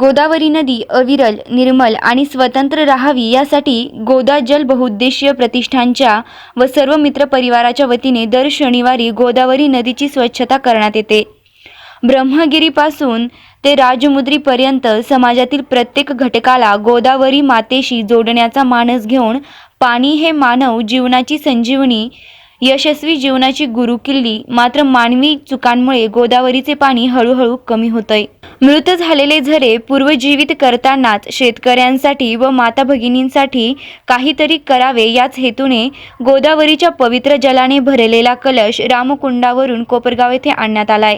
गोदावरी नदी अविरल निर्मल आणि स्वतंत्र राहावी यासाठी गोदा जल बहुउद्देशीय प्रतिष्ठानच्या व सर्व मित्र परिवाराच्या वतीने दर शनिवारी गोदावरी नदीची स्वच्छता करण्यात येते. ब्रह्मगिरीपासून ते राजमुद्रीपर्यंत समाजातील प्रत्येक घटकाला गोदावरी मातेशी जोडण्याचा मानस घेऊन पाणी हे मानव जीवनाची संजीवनी यशस्वी जीवनाची गुरुकिल्ली मात्र मानवी चुकांमुळे गोदावरीचे पाणी हळूहळू कमी होतंय. मृत झालेले झरे पूर्वजीवित करतानाच शेतकऱ्यांसाठी व माता भगिनींसाठी काहीतरी करावे याच हेतूने गोदावरीच्या पवित्र जलाने भरलेला कलश रामकुंडावरून कोपरगाव येथे आणण्यात आलाय.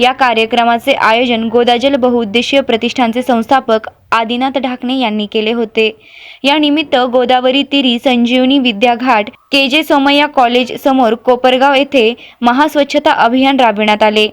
या कार्यक्रमाचे आयोजन गोदाजल बहुउद्देशीय प्रतिष्ठानचे संस्थापक आदिनाथ ढाकणे यांनी केले होते. या निमित्त गोदावरी तिरी संजीवनी विद्याघाट के जे सोमय्या कॉलेज समोर कोपरगाव येथे महास्वच्छता अभियान राबविण्यात आले.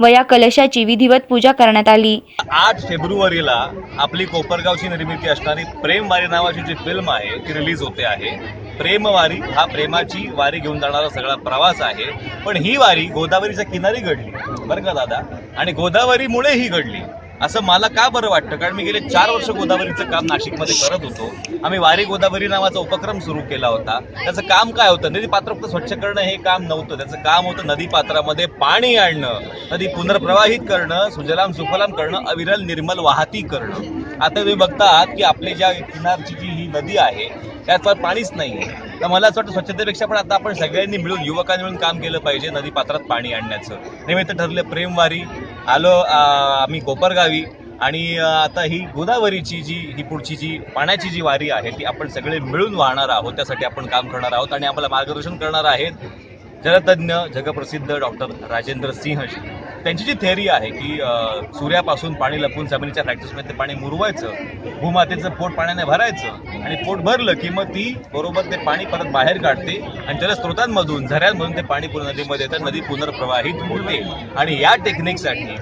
व या कलशाची विधिवत पूजा करण्यात आली. आठ फेब्रुवारीला आपली कोपरगावची निर्मिती असणारी प्रेमवारी नावाची जी फिल्म आहे ती रिलीज होते आहे. प्रेमवारी हा प्रेमाची वारी घेऊन जाणारा सगळा प्रवास आहे. पण ही वारी गोदावरीच्या किनारी घडली. बरं का दादा? आणि गोदावरीमुळे ही घडली. असं मला का बरं वाटतं? कारण मी गेले चार वर्ष गोदावरीचं काम नाशिकमध्ये करत होतो. आम्ही वारी गोदावरी नावाचा उपक्रम सुरू केला होता. त्याचं काम काय होतं? नदी पात्र फक्त स्वच्छ करणं हे काम नव्हतं. त्याचं काम होतं नदी पात्रामध्ये पाणी आणणं नदी पुनर्प्रवाहित करणं सुजलाम सुफलाम करणं अविरल निर्मल वाहती करणं. आता तुम्ही बघतात की आपली ज्या किनारची जी ही नदी आहे त्यात फार पाणीच नाही आहे तर मला असं वाटतं स्वच्छतेपेक्षा पण आता आपण सगळ्यांनी मिळून युवकांनी मिळून काम केलं पाहिजे नदी पात्रात पाणी आणण्याचं. निमित्त ठरले प्रेमवारी आलो आम्ही कोपरगावी आणि आता ही गोदावरीची जी ही पुढची जी पाण्याची जी वारी आहे ती आपण सगळे मिळून वाहणार आहोत. त्यासाठी आपण काम करणार आहोत आणि आम्हाला मार्गदर्शन करणार आहेत जलतज्ञ जगप्रसिद्ध डॉक्टर राजेंद्र सिंहजी त्यांची जी थेअरी आहे की सूर्यापासून पाणी लपून जमिनीच्या फॅक्टरीमध्ये ते पाणी मुरवायचं भूमातेचं पोट पाण्याने भरायचं आणि पोट भरलं की मग ती बरोबर ते पाणी परत बाहेर काढते आणि जलस्रोतांमधून झऱ्यांमधून ते पाणी पूर्ण नदीमध्ये येतं नदी पुनर्प्रवाहित होते. आणि या टेक्निकसाठी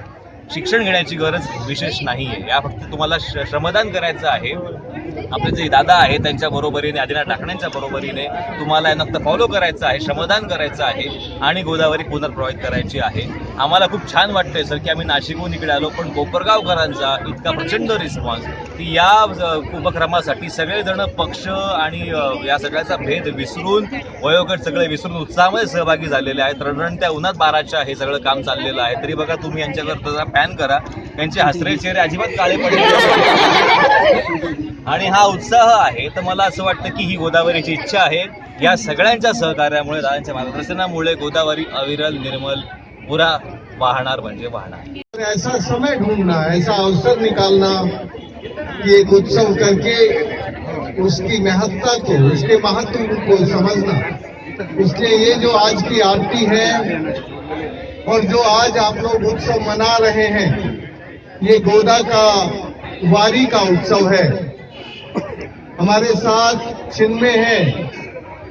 शिक्षण घेण्याची गरज विशेष नाही आहे या फक्त तुम्हाला श- श्रमदान करायचं आहे. आपले जे दादा आहेत त्यांच्या बरोबरीने आदिनाथ ठाकरेंच्या बरोबरीने तुम्हाला यांना फॉलो करायचं आहे श्रमदान करायचं आहे आणि गोदावरी पुनर्प्रवाहित करायची आहे. आम्हाला खूप छान वाटतंय सर की आम्ही नाशिकहून इकडे आलो पण कोपरगावकरांचा इतका प्रचंड रिस्पॉन्स की या उपक्रमासाठी सगळेजण पक्ष आणि या सगळ्याचा भेद विसरून वयोगट सगळे विसरून उत्साहामध्ये सहभागी झालेले आहेत. रणरणत्या उन्हात बाराच्या हे सगळं काम चाललेलं आहे. तरी बघा तुम्ही यांच्याकडे जरा पॅन करा. त्यांचे हसरे चेहरे अजिबात काळे पडले आणि हा उत्साह आहे तर मला असं वाटतं की ही गोदावरीची इच्छा आहे. या सगळ्यांच्या सहकार्यामुळे दादांच्या मार्गदर्शनामुळे गोदावरी अविरल निर्मल पुरा वाहणार म्हणजे वाहणार. ऐसा समय ढूंढना ऐसा अवसर निकालना कि एक उत्सव करके उसकी महत्ता को उसके महत्त्व को समझना। इसलिए ये जो आज की आरती है और जो आज आप लोग उत्सव मना रहे हैं ये गोदा का वारी का उत्सव है। हमारे साथ चिन्मय है,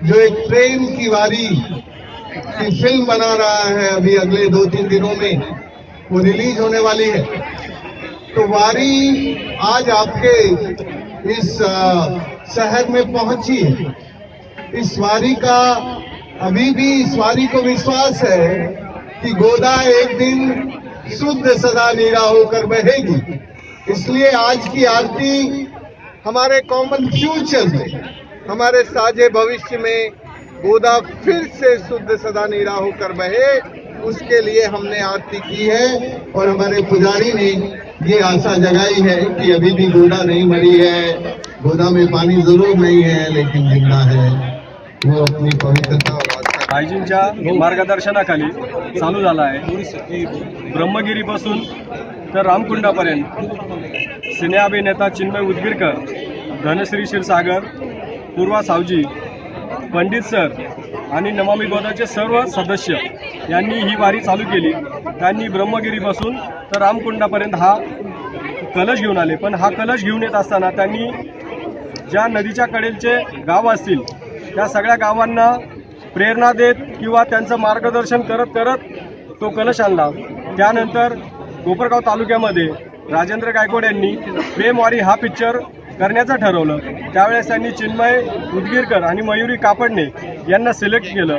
जो एक प्रेम की वारी की फ़िल्म बना रहा है अभी अगले दो तीन दिनों में। वो रिलीज़ होने वाली है। तो वारी आज आपके इस शहर में पहुँची है। इस वारी का, अभी भी इस वारी को विश्वास है कि गोदा एक दिन शुद्ध सदा नीरा होकर बहेगी। इसलिए आज की आरती हमारे कॉमन फ्यूचर में, हमारे साझे भविष्य में गोदा फिर से शुद्ध सदा नीरा होकर बहे, उसके लिए हमने आरती की है और हमारे पुजारी ने ये आशा जगाई है कि अभी भी गोदा नहीं मरी है। गोदा में पानी ज़रूर नहीं है, लेकिन ज़िंदा है। वो अपनी पवित्रता आयजींच्या मार्गदर्शनाखाली चालू झाला आहे. ब्रह्मगिरीपासून तर रामकुंडापर्यंत. सिनेअभिनेता चिन्मय उदगीरकर धनश्री क्षीरसागर पूर्वा सावजी पंडित सर आणि नमामी गोदाचे सर्व सदस्य यांनी ही वारी चालू केली. त्यांनी ब्रह्मगिरीपासून तर रामकुंडापर्यंत हा कलश घेऊन आले. पण हा कलश घेऊन येत असताना त्यांनी ज्या नदीच्या कडेलचे गाव असतील त्या सगळ्या गावांना प्रेरणा देत किंवा त्यांचं मार्गदर्शन करत करत तो कलश आणला. त्यानंतर कोपरगाव तालुक्यामध्ये राजेंद्र गायकवाड यांनी प्रेमवारी हा पिक्चर करण्याचं ठरवलं. त्यावेळेस त्यांनी चिन्मय उदगीरकर आणि मयुरी कापडणे यांना सिलेक्ट केलं.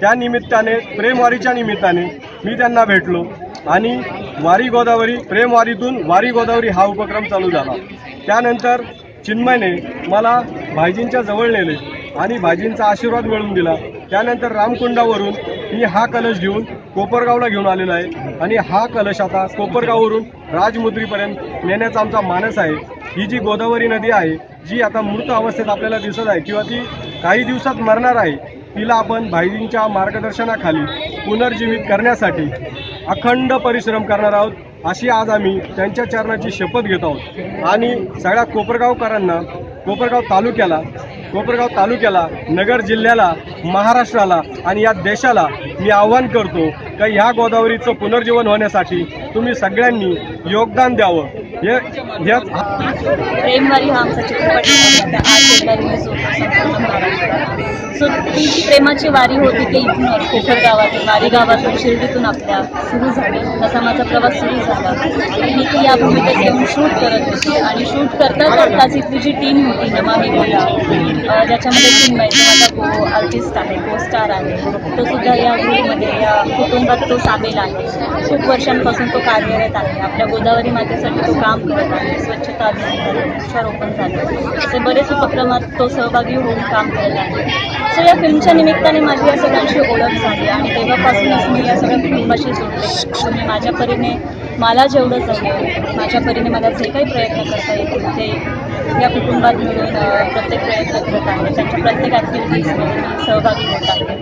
त्या निमित्ताने प्रेमवारीच्या निमित्ताने मी त्यांना भेटलो आणि वारी गोदावरी प्रेमवारीतून वारी गोदावरी हा उपक्रम चालू झाला. त्यानंतर चिन्मयने मला भाईजींच्या जवळ नेले आणि भाईजींचा आशीर्वाद मिळवून दिला. त्यानंतर रामकुंडावरून मी हा कलश घेऊन कोपरगावला घेऊन आलेला आहे. आणि हा कलश आता कोपरगाववरून राजमुद्रीपर्यंत नेण्याचा आमचा मानस आहे. ही जी गोदावरी नदी आहे जी आता मृत अवस्थेत आपल्याला दिसत आहे किंवा ती काही दिवसात मरणार आहे तिला आपण भाईजींच्या मार्गदर्शनाखाली पुनर्जीवित करण्यासाठी अखंड परिश्रम करणार आहोत अशी आज आम्ही त्यांच्या चरणाची शपथ घेत आहोत. आणि सगळ्या कोपरगावकरांना कोपरगाव तालुक्याला कोपरगाव तालुक्याला नगर जिल्ह्याला महाराष्ट्राला आणि या देशाला मी आव्हान करतो का ह्या गोदावरीचं पुनर्जीवन होण्यासाठी तुम्ही सगळ्यांनी योगदान द्यावं. प्रेमवारी हा आमचा चित्रपट सो ती जी प्रेमाची वारी होती ती इथूनच कोपर गावातून वारी गावातून शिर्डीतून आपल्या सुरू झाली. तसा माझा प्रवास सुरू झाला. मी ती या भूमिकेत येऊन शूट करत होती. आणि शूट करता करताच इथली जी टीम होती नमामी गोला ज्याच्यामध्ये टीम जो माझा को आर्टिस्ट आहे को स्टार आहे. तो सुद्धा या ग्रुपमध्ये या कुटुंबात तो सामील आहे. खूप वर्षांपासून तो कार्यरत आहे. आपल्या गोदावरी मातेसाठी तो काम काम करत आहे. स्वच्छता अभियान वृक्षारोपण झालं असे बरेच उपक्रमात तो सहभागी होऊन काम करत आहे. सो या फिल्मच्या निमित्ताने माझी या सगळ्यांशी ओळख झाली आणि तेव्हापासूनच मी या सगळ्या कुटुंबाशी जोडले. मी माझ्या परीने मला जेवढं जमेल माझ्या परीने मला जे काही प्रयत्न करता येतील ते या कुटुंबात मिळून प्रत्येक प्रयत्न करत आहे. त्यांच्या प्रत्येक ॲक्टिव्हिटीजमध्ये सहभागी होत आहे.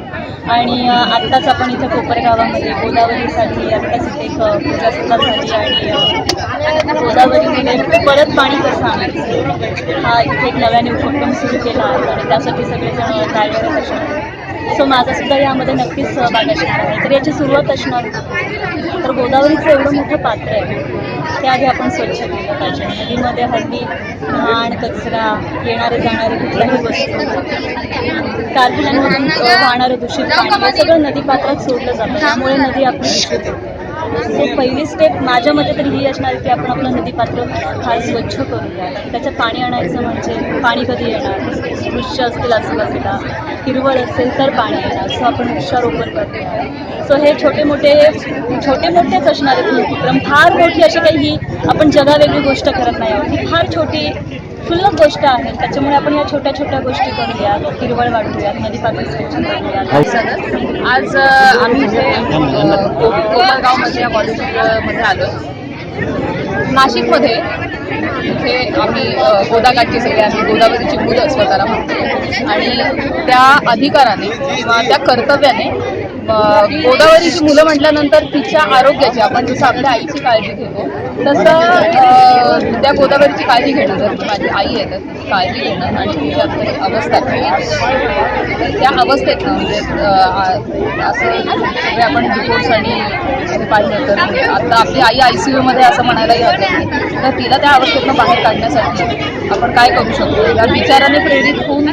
आणि आत्ताच आपण इथं कोपर गावामध्ये गोदावरीसाठी आत्ताच इथे एक पूजासुद्धा झाली आणि गोदावरीमध्ये परत पाणी कसं आणायचं? हा इथे एक नव्याने उपक्रम सुरू केला आहे आणि त्यासाठी सगळेजण कार्यरत असणार सो माझा सुद्धा यामध्ये नक्कीच सहभाग असणार आहे. तर याची सुरुवात असणार तर गोदावरीचं एवढं मोठं पात्र आहे. त्याआधी आधी आपण स्वच्छ केलं पाहिजे. नदीमध्ये हल्ली घाण कचरा येणारे जाणारे कुठल्याही वस्तू कारखान्यांमधून वाहणारं दूषित पाणी सगळं सगळं नदीपात्रात सोडलं जातं. त्यामुळे नदी आपली दूषित होते सो पहिली स्टेप माझ्या मते तरी ही असणार की आपण आपलं नदीपात्र फार स्वच्छ करूया त्याच्यात पाणी आणायचं म्हणजे पाणी कधी येणार? वृक्ष असतील आजूबाजूला हिरवळ असेल तर पाणी येणार. सो आपण वृक्षारोपण करतो. सो हे छोटे मोठे छोटे मोठेच असणार आहेत उपक्रम फार मोठी अशी काही ही आपण जगावेगळी गोष्ट करत नाही आहोत. ही फार छोटी क्षुल्लक गोष्ट आहे. त्याच्यामुळे आपण या छोट्या छोट्या गोष्टी करूया. हिरवळ वाढवूया स्वच्छ करूया सदर आज आम्ही इथे अ, को- कोपरगावमध्ये या कॉलेजमध्ये आलो. नाशिकमध्ये इथे आम्ही गोदाकाठची सगळे आम्ही गोदावरीची मुलं स्वतःला म्हणतो. आणि त्या अधिकाराने किंवा त्या कर्तव्याने गोदावरीची मुलं म्हटल्यानंतर तिच्या आरोग्याची आपण जसं आपल्या आईची काळजी घेतो तसं त्या गोदावरीची काळजी घेणं म्हणजे जर माझी आई आहे तर तिची काळजी घेणं आणि तिच्या अवस्था त्या अवस्थेत म्हणजे असे सगळे आपण रिपोर्ट्स आणि पाहिलं तर म्हणजे आता आपली आई आय सी यूमध्ये असं म्हणायलाही हरकत नाही. तर तिला त्या अवस्थेतनं बाहेर काढण्यासाठी आपण काय करू शकतो? या विचाराने प्रेरित होऊन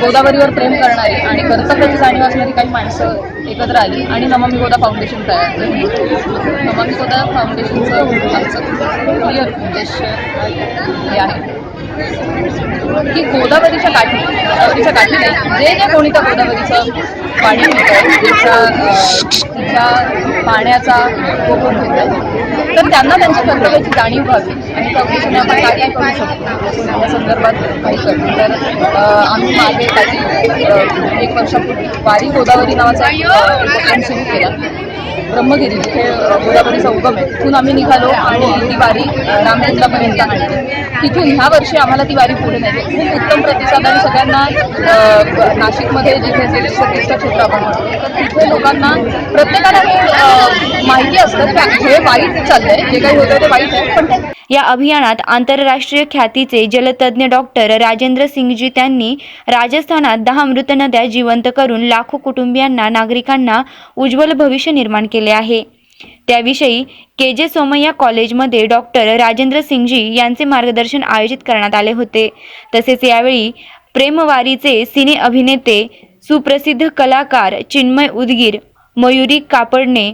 गोदावरीवर प्रेम करणारी आणि कर्तव्याची जाणीव असणारी काही माणसं एकत्र आली आणि नमामी गोदा फाउंडेशन तयार झालं नमामी गोदा फाउंडेशनचं आमचं क्लिअर उद्देश हे आहे. की गोदावरीच्या काठी गोदावरीच्या काठी नाही जे जे कोणी त्या गोदावरीचं पाणी पितं तिच्या तिच्या पाण्याचा उपभोग घेतात तर त्यांना त्यांच्या कर्तव्याची जाणीव व्हावी. आणि त्या उद्देशाने आपण काय काय करू शकतो. या संदर्भात काही करतो तर आम्ही मागे काही एक वर्षापूर्वी वारी गोदावरी नावाचा एक उपक्रम सुरू केला. ब्रह्मगिरी जिथे गोदावरीचा उगम आहे तिथून आम्ही निघालो आणि ती वारी आणली तिथून ह्या वर्षी आम्हाला ती वारी पुढे नाही खूप उत्तम प्रतिसाद आणि सगळ्यांना नाशिकमध्ये जिथे सतीष्ठ क्षेत्र आपण तर तिथे लोकांना प्रत्येकाला माहिती असतं की हे वाईट चाललंय. जे काही होतं ते वाईट आहे. पण या अभियानात आंतरराष्ट्रीय ख्यातीचे जलतज्ञ डॉक्टर राजेंद्र सिंगजी त्यांनी राजस्थानात दहा मृत नद्या जिवंत करून लाखो कुटुंबियांना नागरिकांना उज्ज्वल भविष्य निर्माण केले आहे. त्याविषयी के जे सोमय्या कॉलेजमध्ये डॉक्टर राजेंद्र सिंगजी यांचे मार्गदर्शन आयोजित करण्यात आले होते. तसेच यावेळी प्रेमवारीचे सिने अभिनेते सुप्रसिद्ध कलाकार चिन्मय उदगीर मयुरी कापडणे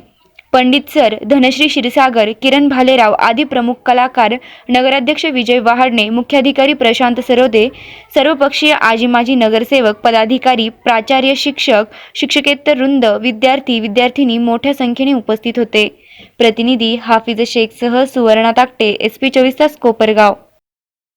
पंडित सर धनश्री क्षीरसागर किरण भालेराव आदी प्रमुख कलाकार नगराध्यक्ष विजय वहाडणे मुख्याधिकारी प्रशांत सरोदे सर्वपक्षीय आजी माजी नगरसेवक पदाधिकारी प्राचार्य शिक्षक शिक्षकेतर वृंद विद्यार्थी विद्यार्थिनी मोठ्या संख्येने उपस्थित होते. प्रतिनिधी हाफिज शेखसह सुवर्णा ताकटे एस पी चोवीस तास कोपरगाव.